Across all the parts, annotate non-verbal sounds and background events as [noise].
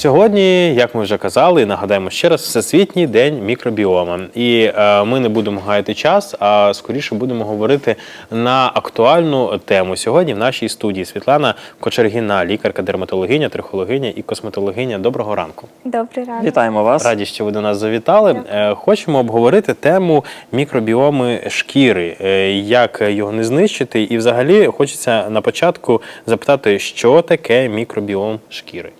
Сьогодні, як ми вже казали, нагадаємо ще раз, Всесвітній день мікробіома. І е, ми не будемо гаяти час, а скоріше будемо говорити на актуальну тему. Сьогодні в нашій студії Світлана Кочергіна, лікарка, дерматологиня, трихологиня і косметологиня. Доброго ранку. Добрий ранок. Вітаємо вас. Раді, що ви до нас завітали. Е, Хочемо обговорити тему мікробіоми шкіри, е, як його не знищити. І взагалі хочеться на початку запитати, що таке мікробіом шкіри.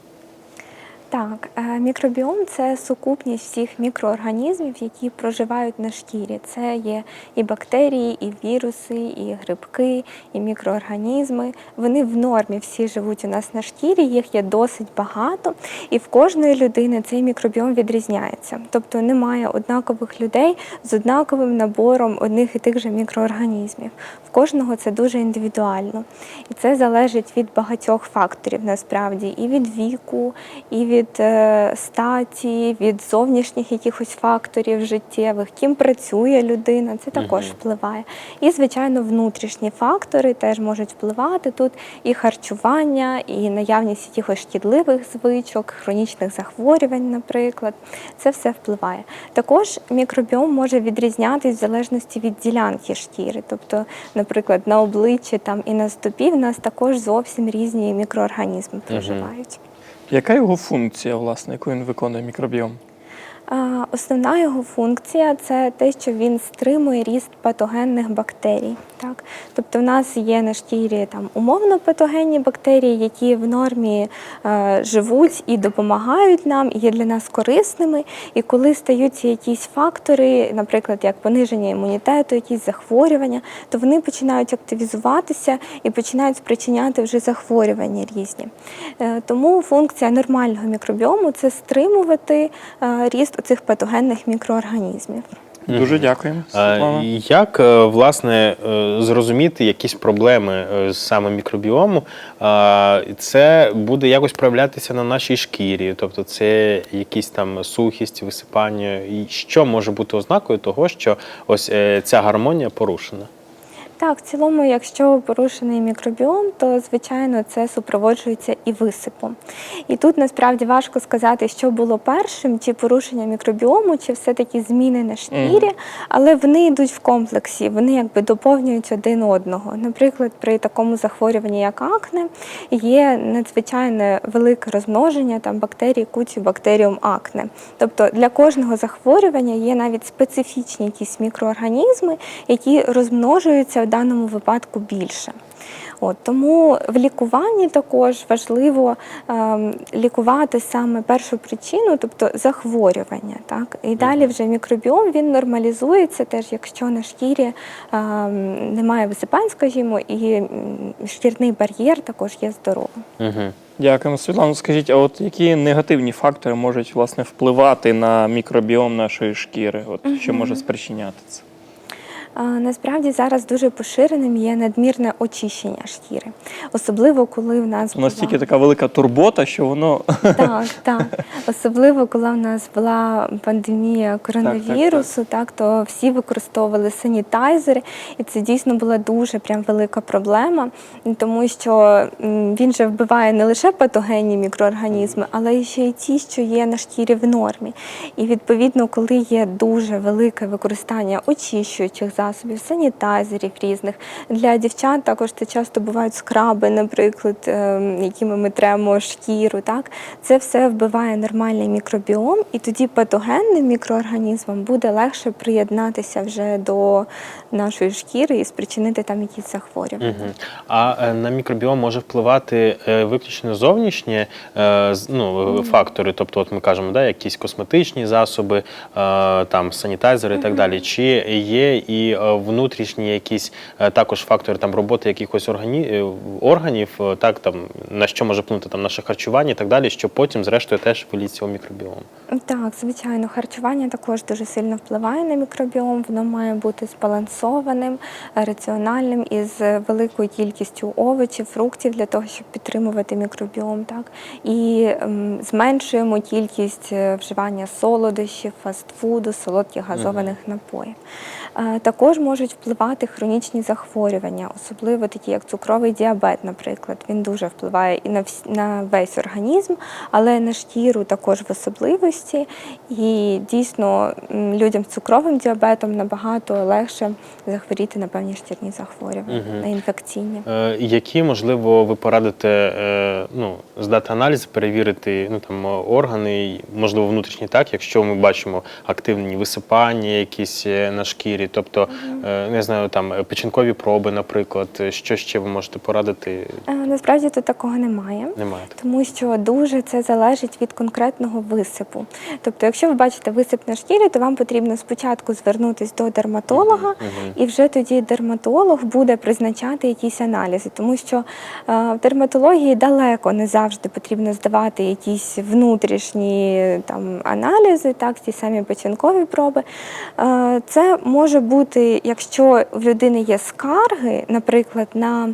Так, е, мікробіом це сукупність всіх мікроорганізмів, які проживають на шкірі. Це є і бактерії, і віруси, і грибки, і мікроорганізми. Вони в нормі всі живуть у нас на шкірі, їх є досить багато, і в кожної людини цей мікробіом відрізняється. Тобто немає однакових людей з однаковим набором одних і тих же мікроорганізмів. В кожного це дуже індивідуально. І це залежить від багатьох факторів насправді, і від віку, і від е, статі, від зовнішніх якихось факторів життєвих, ким працює людина, це також впливає. І, звичайно, внутрішні фактори теж можуть впливати тут і харчування, і наявність якихось шкідливих звичок, хронічних захворювань, наприклад. Це все впливає. Також мікробіом може відрізнятись в залежності від ділянки шкіри. Тобто, наприклад, на обличчі там і на стопі в нас також зовсім різні мікроорганізми проживають. Яка його функція, власне, яку він виконує мікробіом? Основна його функція це те, що він стримує ріст патогенних бактерій. Так? Тобто в нас є на шкірі там умовно патогенні бактерії, які в нормі е, живуть і допомагають нам, і є для нас корисними. І коли стаються якісь фактори, наприклад, як пониження імунітету, якісь захворювання, то вони починають активізуватися і починають спричиняти вже захворювання різні. Е, Тому функція нормального мікробіому це стримувати е, ріст цих патогенних мікроорганізмів. Дуже дякуємо. Світлана. Як е, власне е, зрозуміти якісь проблеми е, з саме мікробіому? Це буде якось проявлятися на нашій шкірі, тобто це якісь там сухість, висипання. І що може бути ознакою того, що ось ця гармонія порушена? Так, в цілому, якщо порушений мікробіом, то звичайно це супроводжується і висипом. І тут насправді важко сказати, що було першим, чи порушення мікробіому, чи все-таки зміни на шкірі, але вони йдуть в комплексі, вони якби доповнюють один одного. Наприклад, при такому захворюванні, як акне, є надзвичайно велике розмноження там бактерій кутібактеріум акне. Тобто для кожного захворювання є навіть специфічні якісь мікроорганізми, які розмножуються даному випадку більше. От, тому в лікуванні також важливо ем, лікувати саме першу причину, тобто захворювання. Так? І далі вже мікробіом він нормалізується, теж якщо на шкірі ем, немає висипань, скажімо, і шкірний бар'єр також є здоровим. Угу. Дякуємо, Світлана. Скажіть, а от які негативні фактори можуть власне впливати на мікробіом нашої шкіри? От що може спричиняти це? Насправді зараз дуже поширеним є надмірне очищення шкіри, особливо коли в нас У нас була- тільки така велика турбота, що воно Так, так. Особливо, коли в нас була пандемія коронавірусу, так, то всі використовували санітайзери, і це дійсно була дуже прям велика проблема, тому що він же вбиває не лише патогенні мікроорганізми, але ще й ті, що є на шкірі в нормі. І відповідно, коли є дуже велике використання очищуючих засобів, санітайзерів різних для дівчат також це часто бувають скраби, наприклад, ем, якими ми тремо шкіру. Так це все вбиває нормальний мікробіом, і тоді патогенним мікроорганізмам буде легше приєднатися вже до нашої шкіри і спричинити там якісь захворювання. Угу. А е, на мікробіом може впливати е, виключно зовнішні е, ну, фактори, тобто, от ми кажемо, да, якісь косметичні засоби, там санітайзери і так далі. Чи є і внутрішні якісь також фактори там роботи якихось органі... органів, так там на що може вплинути там наше харчування і так далі, що потім, зрештою, теж виліться у мікробіом. Так, звичайно, харчування також дуже сильно впливає на мікробіом. Воно має бути збалансованим, раціональним із великою кількістю овочів, фруктів для того, щоб підтримувати мікробіом. Так і ем, зменшуємо кількість е, вживання солодощів, фастфуду, солодких газованих напоїв. Е, Також Також можуть впливати хронічні захворювання, особливо такі, як цукровий діабет, наприклад. Він дуже впливає і на на весь організм, але на шкіру також в особливості. І дійсно людям з цукровим діабетом набагато легше захворіти на певні шкірні захворювання, Мгм. на інфекційні. Е, Які, можливо, ви порадите е, ну, здати аналіз, перевірити ну, там, органи, можливо, внутрішні так, якщо ми бачимо активні висипання якісь е, на шкірі, тобто, е, не знаю, там печінкові проби, наприклад, е, що ще ви можете порадити? Е, Насправді тут такого немає. Немає. Тому що дуже це залежить від конкретного висипу. Тобто, якщо ви бачите висип на шкірі, то вам потрібно спочатку звернутися до дерматолога, Мгм. І вже тоді дерматолог буде призначати якісь аналізи, тому що е, в дерматології далеко не завжди потрібно здавати якісь внутрішні там аналізи, так ті самі печінкові проби. Е, Це може бути, якщо в людини є скарги, наприклад, на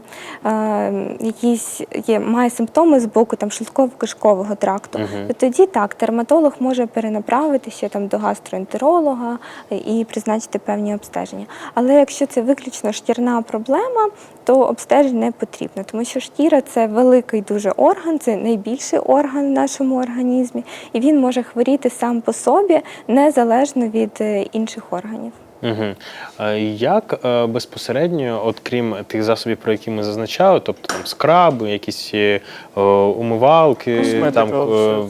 е, якісь є має симптоми з боку там шлунково-кишкового тракту, Мгм. то тоді так дерматолог може перенаправити ще там до гастроентеролога і призначити певні обстеження. Але якщо це виключно шкірна проблема, то обстежень не потрібно, тому що шкіра це великий дуже орган, це найбільший орган в нашому організмі, і він може хворіти сам по собі незалежно від е, інших органів. Угу. Як е, безпосередньо, от крім тих засобів, про які ми зазначали, тобто там скраби, якісь е, умивалки, Косметика, там.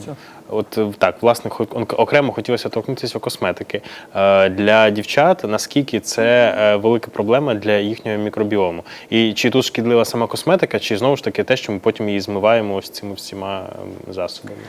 От е, так, власне, окремо хотілося торкнутися косметики. Е, Для дівчат наскільки це е, велика проблема для їхнього мікробіому? І чи тут шкідлива сама косметика, чи знову ж таки те, що ми потім її змиваємо ось цими всіма ем, засобами?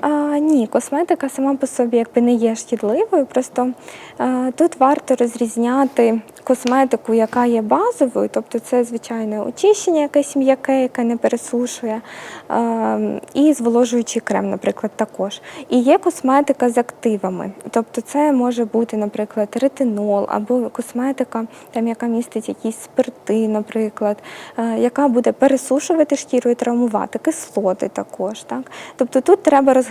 А, ні, косметика сама по собі якби не є шкідливою. Просто а, тут варто розрізняти косметику, яка є базовою, тобто це звичайне очищення, якесь м'яке, яке не пересушує, а, і зволожуючий крем, наприклад, також. І є косметика з активами, тобто це може бути, наприклад, ретинол або косметика, там, яка містить якісь спирти, наприклад, е, яка буде пересушувати шкіру і травмувати, кислоти також. Так? Тобто тут треба розглядати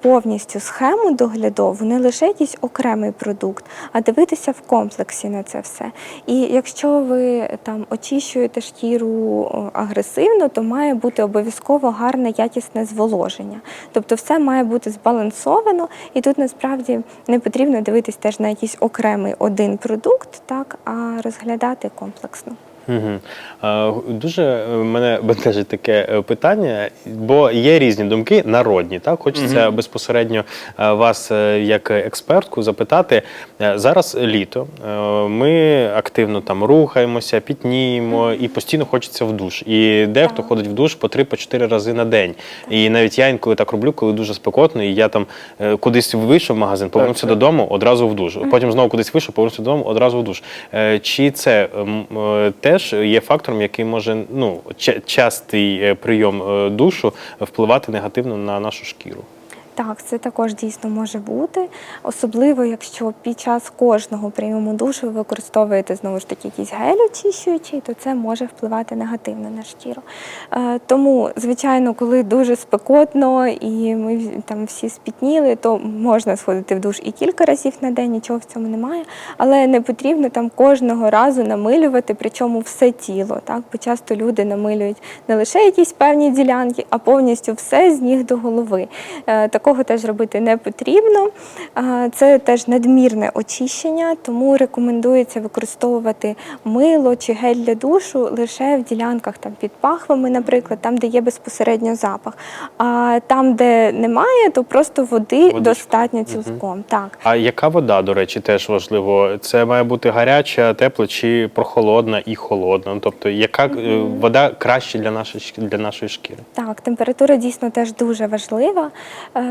повністю схему доглядову, не лише якийсь окремий продукт, а дивитися в комплексі на це все. І якщо ви там очищуєте шкіру агресивно, то має бути обов'язково гарне якісне зволоження. Тобто все має бути збалансовано, і тут насправді не потрібно дивитись теж на якийсь окремий один продукт, так, а розглядати комплексно. Угу. Дуже е, мене [laughs] бентежить таке е, питання, бо є різні думки народні. Так, хочеться безпосередньо е, вас, як експертку, запитати. Зараз літо, ми активно там рухаємося, пітніємо, і постійно хочеться в душ. І дехто ходить в душ по 3-4 рази на день. І навіть я інколи так роблю, коли дуже спекотно, і я там кудись вийшов в магазин, повернувся так. додому, одразу в душ. Потім знову кудись вийшов, повернувся додому, одразу в душ. Чи це м, е, теж є фактором, який може ну ча- частий е, прийом е, душу впливати негативно на нашу шкіру? Так, це також дійсно може бути, особливо якщо під час кожного прийому душу ви використовуєте знову ж таки якийсь гель очищуючий, то це може впливати негативно на шкіру. Е, Тому, звичайно, коли дуже спекотно і ми там всі спітніли, то можна сходити в душ і кілька разів на день, нічого в цьому немає, але не потрібно там кожного разу намилювати, причому все тіло. Так? Бо часто люди намилюють не лише якісь певні ділянки, а повністю все з ніг до голови. Е, Такого теж робити не потрібно. Е, Це теж надмірне очищення, тому рекомендується використовувати мило чи гель для душу лише в ділянках там під пахвами, наприклад, там, де є безпосередньо запах. А там, де немає, то просто води Водичку. достатньо цілком. Так. А яка вода, до речі, теж важливо? Це має бути гаряча, тепла чи прохолодна і холодна? Ну, Тобто, яка е, вода краще для нашої для нашої шкіри? Так, температура дійсно теж дуже важлива.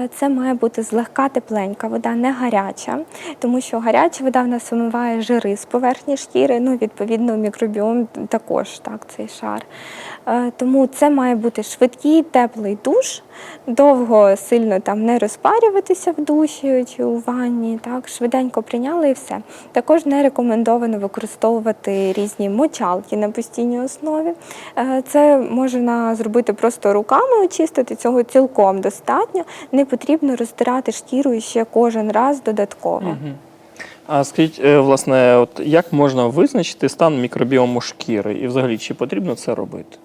Це має бути злегка тепленька вода, не гаряча, тому що гаряча вода в нас вимиває жири з поверхні шкіри. Ну, відповідно, мікробіом також так, цей шар. Е, Тому це має бути швидкий, теплий душ, довго сильно там не розпарюватися в душі чи у ванні. Так, швиденько прийняли і все. Також не рекомендовано використовувати різні мочалки на постійній основі. Е, Це можна зробити просто руками, очистити цього цілком достатньо. Не потрібно роздирати шкіру ще кожен раз додатково. А скажіть, е, власне, от як можна визначити стан мікробіому шкіри? І взагалі, чи потрібно це робити?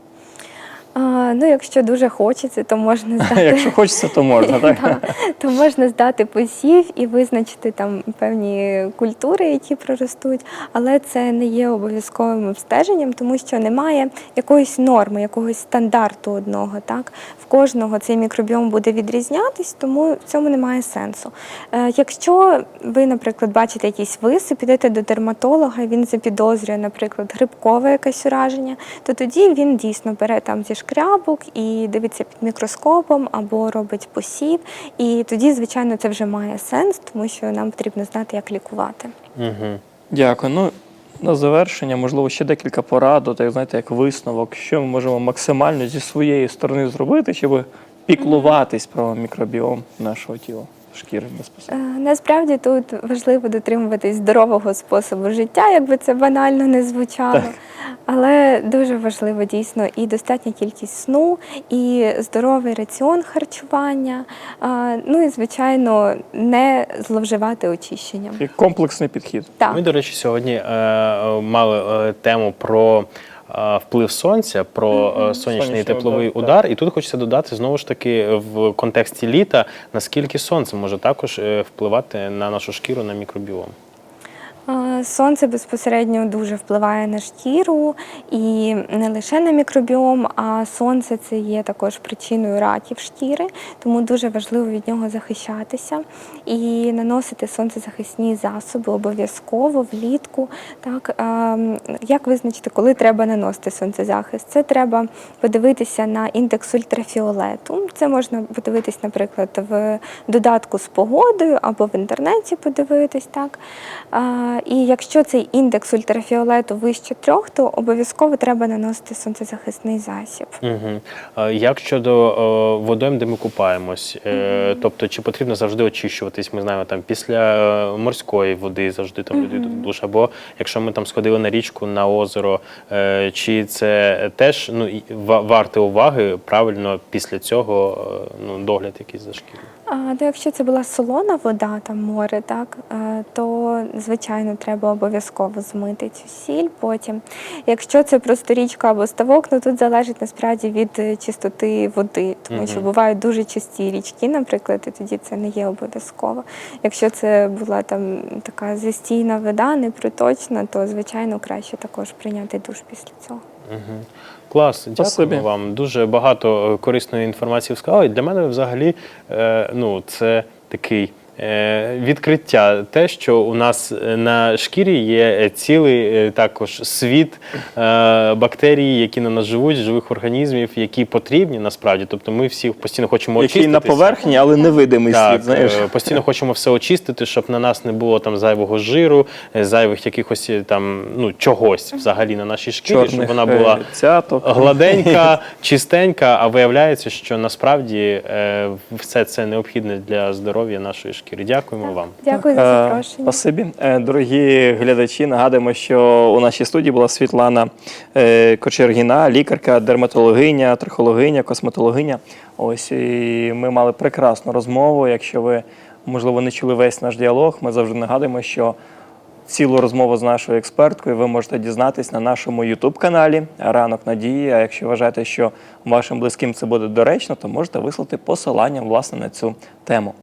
А, ну, якщо дуже хочеться, то можна [laughs] здати. Якщо хочеться, то можна, [laughs] так? Да, то можна здати посів і визначити там певні культури, які проростуть, але це не є обов'язковим обстеженням, тому що немає якоїсь норми, якогось стандарту одного. Так в кожного цей мікробіом буде відрізнятись, тому в цьому немає сенсу. Е, якщо ви, наприклад, бачите якийсь висип, підете до дерматолога, і він запідозрює, наприклад, грибкове якесь ураження, то тоді він дійсно бере там зі шкрябок і дивиться під мікроскопом або робить посів. І тоді, звичайно, це вже має сенс, тому що нам потрібно знати, як лікувати. Угу. Дякую. Ну, на завершення, можливо, ще декілька порад, так знаєте, як висновок, що ми можемо максимально зі своєї сторони зробити, щоб піклуватись про мікробіом нашого тіла, шкіри Е, безпосередньо. Насправді тут важливо дотримуватись здорового способу життя, якби це банально не звучало. Так. Але дуже важливо дійсно і достатня кількість сну, і здоровий раціон харчування. Ну і звичайно, не зловживати очищенням. І комплексний підхід. Так. Ми, до речі, сьогодні е, е, мали е, тему про е, вплив сонця, про е, сонячний Сонячний тепловий удар, удар. І тут хочеться додати знову ж таки в контексті літа, наскільки сонце може також е, впливати на нашу шкіру, на мікробіом. Сонце безпосередньо дуже впливає на шкіру і не лише на мікробіом, а сонце це є також причиною раків шкіри, тому дуже важливо від нього захищатися і наносити сонцезахисні засоби обов'язково влітку. Так ем, як визначити, коли треба наносити сонцезахист? Це треба подивитися на індекс ультрафіолету. Це можна подивитись, наприклад, в додатку з погодою або в інтернеті подивитись. Так і якщо цей індекс ультрафіолету вище трьох, то обов'язково треба наносити сонцезахисний засіб. Угу. Як щодо водойм, де ми купаємось, Е, тобто чи потрібно завжди очищуватись? Ми знаємо там після е, морської води завжди там люди в душ, або якщо ми там сходили на річку, на озеро, е, чи це теж ну ва- варте уваги правильно після цього ну, догляд якийсь за шкірою? Ну, якщо це була солона вода, там море, так е, то звичайно треба обов'язково змити цю сіль. Потім, якщо це просто річка або ставок, ну тут залежить насправді від е, чистоти води, тому що бувають дуже чисті річки, наприклад, і тоді це не є обов'язково. Якщо це була там така застійна вода, непроточна, то звичайно краще також прийняти душ після цього. Угу. Клас, дякую Спасибі. вам. Дуже багато е, корисної інформації сказали. Для мене взагалі е, ну, це такий. Е, Відкриття те, що у нас е, на шкірі є е, цілий також світ бактерій, які на нас живуть, живих організмів, які потрібні насправді. Тобто ми всі постійно хочемо Який на поверхні, але невидимий Так, світ. Знаєш? постійно хочемо все очистити, щоб на нас не було там зайвого жиру, зайвих якихось там ну чогось взагалі на нашій шкірі, щоб вона була цяток. гладенька, [laughs] чистенька, а виявляється, що насправді все це необхідне для здоров'я нашої шкіри. Дякуємо вам. Дякую за Е, запрошення. Спасибі. Е, Дорогі глядачі, нагадуємо, що у нашій студії була Світлана е, Кочергіна, лікарка, дерматологиня, трихологиня, косметологиня. Ось і ми мали прекрасну розмову. Якщо ви, можливо, не чули весь наш діалог, ми завжди нагадуємо, що цілу розмову з нашою експерткою ви можете дізнатись на нашому YouTube-каналі Ранок Надії. А якщо вважаєте, що вашим близьким це буде доречно, то можете вислати посилання власне на цю тему.